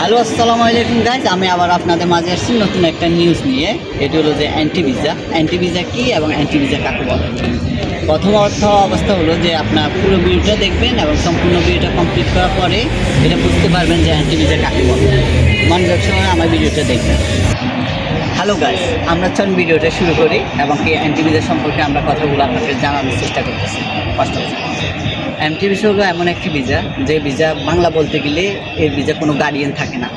Hello, আসসালামু আলাইকুম guys আমি আবার আপনাদের মাঝে আসছি নতুন একটা নিউজ নিয়ে। এটি হলো যে অ্যান্টি ভিসা অ্যান্টি ভিজা কী এবং অ্যান্টি ভিজা কাকে বলে? প্রথম অর্থ অবস্থা হলো যে আপনার পুরো ভিডিওটা দেখবেন এবং সম্পূর্ণ ভিডিওটা কমপ্লিট করার পরে এটা বুঝতে পারবেন যে অ্যান্টি ভিজা কাকে বলে। মনোযোগ সময় আমার ভিডিওটা দেখবেন। হ্যালো গাইস আমরা চলুন ভিডিওটা শুরু করি এবং এই অ্যান্টি ভিসা সম্পর্কে আমরা কথাগুলো আপনাদের জানানোর চেষ্টা করতেছি। ফার্স্ট অফ এমটি ভিসা হলো এমন একটি ভিসা যে ভিসা বাংলা বলতে গেলে এর ভিসা কোনো গার্ডিয়ান থাকে না।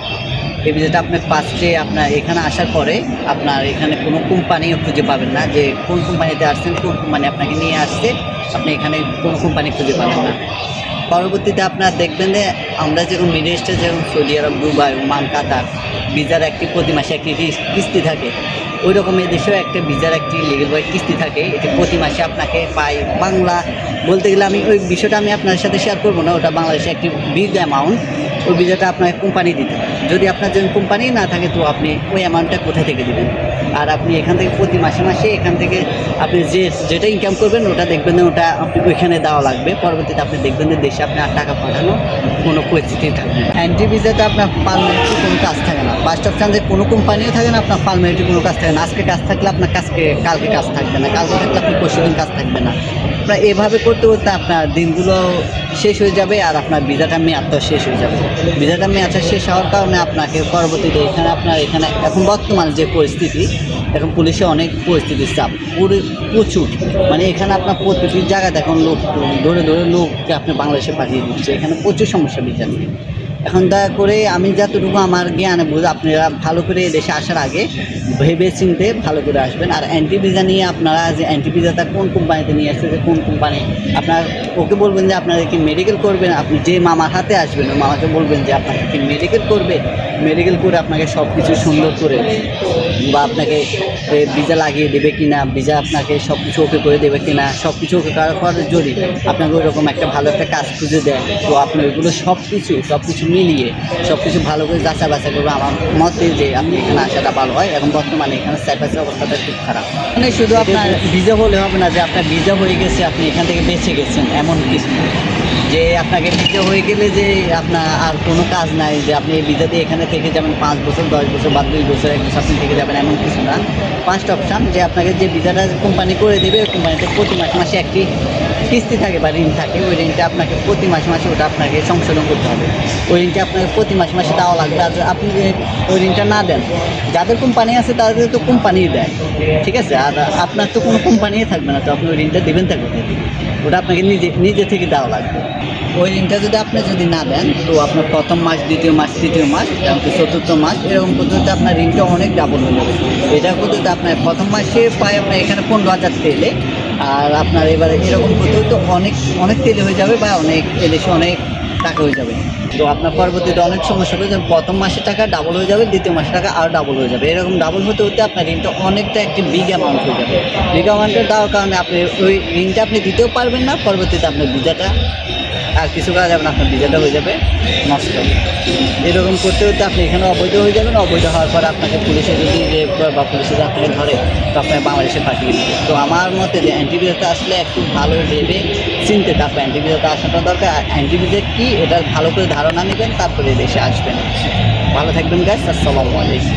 এই ভিসাটা আপনি ফার্স্টে আপনার এখানে আসার পরে আপনার এখানে কোনো কোম্পানিও খুঁজে পাবেন না, যে কোন কোম্পানিতে আসছেন, কোন কোম্পানি আপনাকে নিয়ে আসছে, আপনি এখানে কোনো কোম্পানি খুঁজে পাবেন না। পরবর্তীতে আপনার দেখবেন যে আমরা যেরকম মিডল ইস্টে যেরকম Saudi Arab Dubai Oman Qatar ভিসার একটি প্রতি মাসে একটি কিস্তি থাকে। ওই রকম এদেশেও দেশেও একটা ভিসার একটি লিগেল বয় কিস্তি থাকে। এটি প্রতি মাসে আপনাকে পাই বাংলা। বলতে গেলে আমি ওই বিষয়টা আমি আপনার সাথে শেয়ার করব না, ওটা বাংলাদেশে একটি বিগ অ্যামাউন্ট ওই ভিসাটা আপনাকে কোম্পানি দিতে যদি আপনার যদি কোম্পানি না থাকে, তো আপনি ওই অ্যামাউন্টটা কোথায় থেকে দেবেন? আর আপনি এখান থেকে প্রতি মাসে মাসে এখান থেকে আপনি যে, যেটা ইনকাম করবেন, ওটা দেখবেন যে ওটা আপনি ওইখানে দেওয়া লাগবে। পরবর্তীতে আপনি দেখবেন যে দেশে আপনি আর টাকা পাঠানো কোনো পরিস্থিতি থাকবে না। অ্যান্টি ভিসাতে আপনার পারমানেন্টলি কোনো কাজ থাকে না। ফার্স্ট অফ চান্সে কোনো কোম্পানিও থাকে না, আপনার পারমানেন্টলি কোনো কাজ থাকে না। আজকে কাজ থাকলে আপনার কাজকে, কালকে কাজ থাকবে না। কালকে থাকলে আপনি পরশু দিন কাজ থাকবে না। আপনার এভাবে করতে করতে আপনার দিনগুলো শেষ হয়ে যাবে আর আপনার ভিসাটা মেয়াদটাও শেষ হয়ে যাবে। ভিসাটা মেয়াদটা শেষ হওয়ার কারণে আপনাকে পরবর্তীতে এখানে আপনার এখানে এখন বর্তমান যে পরিস্থিতি, এখন পুলিশে অনেক পরিস্থিতির চাপ, পুরো, প্রচুর। মানে এখানে আপনার প্রতিটি জায়গাতে এখন লোক, ধরে ধরে লোককে আপনি বাংলাদেশে পাঠিয়ে দিচ্ছে, এখানে প্রচুর সমস্যা বিচার এখন দয়া করে আমি যতটুকু আমার জ্ঞানে বুঝ আপনারা ভালো করে দেশে আসার আগে ভেবে চিনতে ভালো করে আসবেন। আর অ্যান্টি ভিসা নিয়ে আপনারা যে অ্যান্টি ভিসাটা কোন কোম্পানিতে নিয়ে আসছে, যে কোন কোম্পানি আপনার ওকে বলবেন যে আপনারা কি মেডিকেল করবেন? আপনি যে মামার হাতে আসবেন, ওই মামাকে বলবেন যে আপনাকে কি মেডিকেল করবে? মেডিকেল করে আপনাকে সব কিছু সুন্দর করে বা আপনাকে ভিসা লাগিয়ে দেবে কি না ভিসা আপনাকে সব কিছু ওকে করে দেবে কি না সব কিছু ওকে করার যদি আপনাকে ওই রকম একটা ভালো একটা কাজ খুঁজে দেয়, তো আপনি ওইগুলো সব কিছু সব কিছু মিলিয়ে সব কিছু ভালো করে যাচাই বাছাই করবে। আমার মতে যে আপনি এখানে আসাটা ভালো হয়। এখন বর্তমানে এখানে সাইপাসের অবস্থাটা খুব খারাপ। মানে শুধু আপনার ভিজা হলে হবে না যে আপনার ভিজা হয়ে গেছে আপনি এখান থেকে বেঁচে গেছেন এমন কিছু। যে আপনাকে ভিসা হয়ে গেলে যে আপনার আর কোনো কাজ নাই যে আপনি এই ভিসা দিয়ে এখানে থেকে যাবেন পাঁচ বছর দশ বছর বা দুই বছর এক বছর আপনি থেকে যাবেন এমন কিছু না। ফার্স্ট অপশান যে আপনাকে যে ভিজাটা কোম্পানি করে দেবে কোম্পানিতে প্রতি মাসে মাসে একটি কিস্তি থাকে বা ঋণ থাকে, ওই ঋণটা আপনাকে প্রতি মাসে মাসে ওটা আপনাকে সংশোধন করতে হবে। ওই ঋণটা আপনাকে প্রতি মাসে মাসে দেওয়া লাগবে। আর আপনি ওই ঋণটা না দেন, যাদের কোম্পানি আছে তাদের তো কোম্পানিই দেয়, ঠিক আছে? আর আপনার তো কোনো কোম্পানিই থাকবে না, তো আপনি ওই ঋণটা দেবেন থাকবে ওটা আপনাকে নিজে নিজে থেকে দেওয়া লাগবে। ওই ঋণটা যদি আপনি যদি না দেন, তো আপনার প্রথম মাস, দ্বিতীয় মাস, তৃতীয় মাস এমনকি চতুর্থ মাস, এরকম পদ্ধতিতে আপনার ঋণটা অনেক ডাবল হয়ে যাবে। এটা পদ্ধতিতে আপনার প্রথম মাসে প্রায় আপনার এখানে পনেরো হাজার তেলে আর আপনার এবারে এরকম পদ্ধতিতে অনেক অনেক তেলে হয়ে যাবে বা অনেক এদেশে অনেক টাকা হয়ে যাবে। তো আপনার পরবর্তীতে অনেক সমস্যা হবে যেমন প্রথম মাসে টাকা ডাবল হয়ে যাবে, দ্বিতীয় মাসে টাকা আরও ডাবল হয়ে যাবে। এরকম ডাবল হতে হতে আপনার ঋণটা অনেকটা একটি বিগ অ্যামাউন্ট হয়ে যাবে। বিগ অ্যামাউন্টটা দেওয়ার কারণে আপনি ওই ঋণটা আপনি দিতেও পারবেন না, পরবর্তীতে আপনার ভিসাটা আর কিছু করা যাবে না, আপনার ভিসাটা হয়ে যাবে, নষ্ট। এরকম করতে করতে আপনি এখানে অবৈধ হয়ে যাবেন, অবৈধ হওয়ার পর আপনাকে পুলিশে যদি যে বা পুলিশে যদি আপনাকে ধরে, তো আপনাকে বাংলাদেশে পাঠিয়ে দিবে। তো আমার মতে যে অ্যান্টিভিজাতে আসলে একটু ভালো ভেবে চিনতে তারপর অ্যান্টিভিজাতে আসাটা দরকার, আর অ্যান্টিভিজা কী, এটা ভালো করে ধারণা নেবেন, তারপরে দেশে আসবেন। ভালো থাকবেন গাছ আসসালামু আলাইকুম।